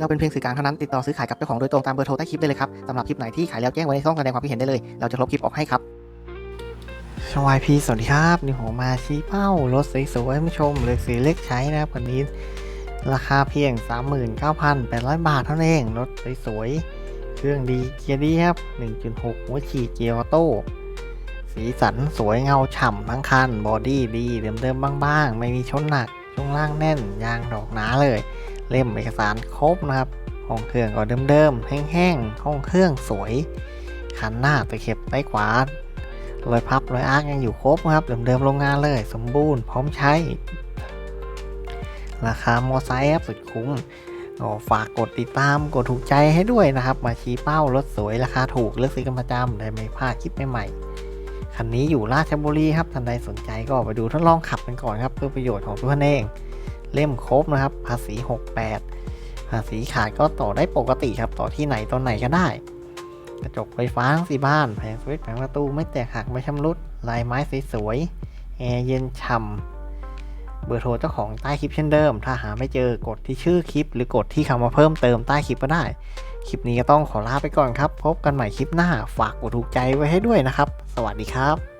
เราเป็นเพียงสื่อกลางเท่านั้นติดต่อซื้อขายกับเจ้าของโดยตรงตามเบอร์โทรใต้คลิปได้เลยครับสำหรับคลิปไหนที่ขายแล้วแจ้งไว้ในช่องแสดงความคิดเห็นได้เลย เราจะลบคลิปออกให้ครับชวายพีสวัสดีครับนี่ผมมาชี้เป้ารถสวยๆให้ผู้ชมเลือกสีเล็กใช้นะครับวันนี้ราคาเพียง 39,800 บาทเท่านั้นเองรถสวยๆเครื่องดีเกียร์ดีครับ 1.6 หัวฉีดเกียร์ออโต้สีสันสวยเงาฉ่ำทั้งคัน บอดี้ดีเดิมๆบ้างๆ ไม่มีชนหนักช่วงล่างแน่น ยางดอกหนาเลย เล่มเอกสารครบนะครับห้องเครื่องก็เดิมๆแห้งๆห้องเครื่องสวยคันหน้าตะเข็บใต้ขวารอยพับรอยอาร์กยังอยู่ครบนะครับเดิมๆโรงงานเลย สมบูรณ์พร้อมใช้ ราคามอไซค์สุดคุ้มก็ฝากกดติดตามกดถูกใจให้ด้วยนะครับ มาชี้เป้ารถสวยราคาถูกเลือกซื้อกันประจำได้ไม่พลาดคลิปใหม่ๆคันนี้อยู่ราชบุรีครับท่านใดสนใจก็ไปดูทดลองขับกันก่อนครับ เพื่อประโยชน์ของทุกท่านเอง เล่มครบนะครับ ภาษี 68 ภาษีขาดก็ต่อได้ปกติครับ ต่อที่ไหนตอนไหนก็ได้ กระจกไฟฟ้าทั้งสี่บ้าน แผงสวิตช์แผงประตูไม่แตกหักไม่ชำรุด ลายไม้สวยๆ แอร์เย็นฉ่ำ เบอร์โทรเจ้าของใต้คลิปเช่นเดิม ถ้าหาไม่เจอกดที่ชื่อคลิป หรือกดที่คำว่าเพิ่มเติมใต้คลิปก็ได้ คลิปนี้ก็ต้องขอลาไปก่อนครับ พบกันใหม่คลิปหน้า ฝากกดถูกใจไว้ให้ด้วยนะครับ สวัสดีครับ